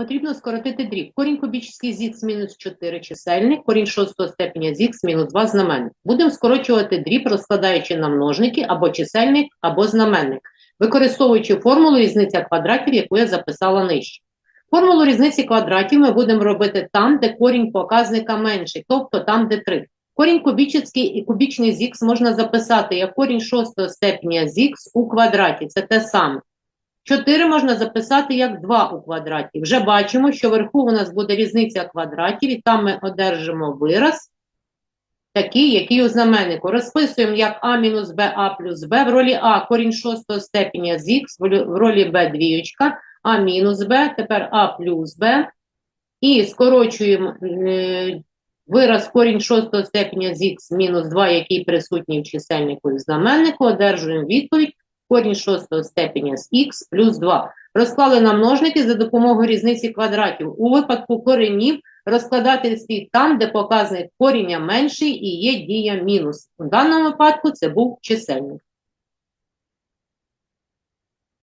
Потрібно скоротити дріб. Корінь кубічний з х мінус 4 чисельник, корінь шостого степеня з х мінус 2 знаменник. Будемо скорочувати дріб, розкладаючи на множники або чисельник, або знаменник, використовуючи формулу різниця квадратів, яку я записала нижче. Формулу різниці квадратів ми будемо робити там, де корінь показника менший, тобто там, де 3. Корінь кубічний і кубічний з х можна записати як корінь шостого степеня з х у квадраті. Це те саме. 4 можна записати як 2 у квадраті. Вже бачимо, що вверху у нас буде різниця квадратів, і там ми одержимо вираз, такий, який у знаменнику. Розписуємо як а мінус б, а плюс б. В ролі а корінь шостого степеня з х, в ролі- б двіючка, а мінус б, тепер а плюс б. І скорочуємо е, вираз корінь шостого степеня з х мінус 2, який присутній в чисельнику і знаменнику, одержуємо відповідь корінь шостого степеня з х плюс 2. Розклали на множники за допомогою різниці квадратів. У випадку коренів розкладати слід там, де показник коріння менший і є дія мінус. У даному випадку це був чисельник.